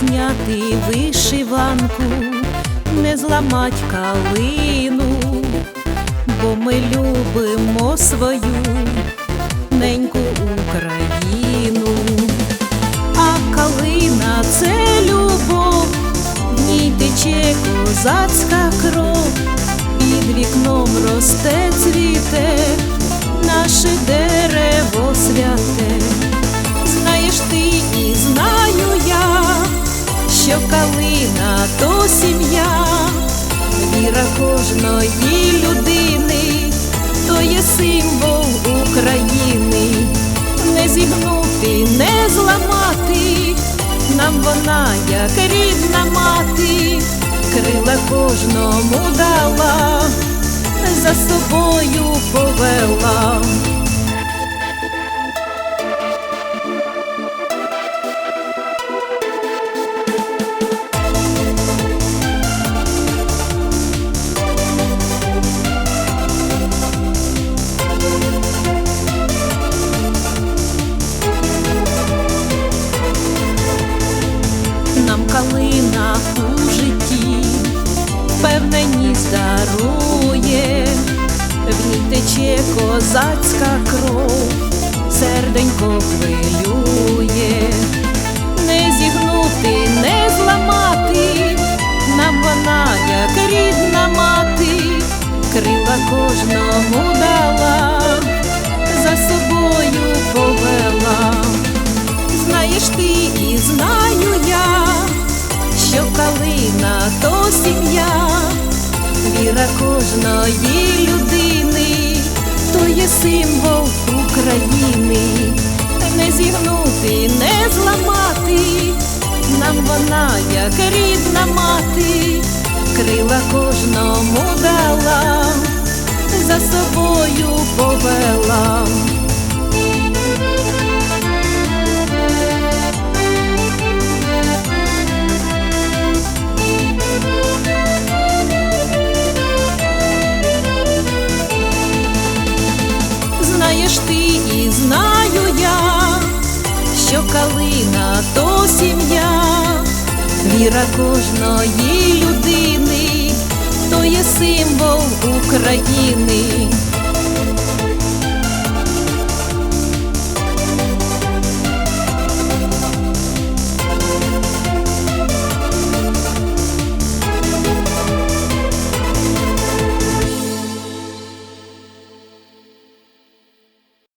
зняти вишиванку, не зламать калину, бо ми любимо свою неньку Україну, а калина це любов, в ній тече козацька кров, під вікном росте цвіте, наше дерево то сім'я, віра кожної людини, то є символ України, не зігнути, не зламати, нам вона, як рідна мати, крила кожному дала, за собою повела. Впевненість дарує, в ній тече козацька кров, серденько хвилює, не зігнути, не зламати, нам вона, як рідна мати, крила кожному дала, за собою повела. Знаєш ти і знаю я, що калина то сім'я, віра кожної людини, то є символ України, не зігнути, не зламати, нам вона, як рідна мати, крила кожному дала, за собою повела. Знаєш ти і знаю я, що калина то сім'я, віра кожної людини, то є символ України,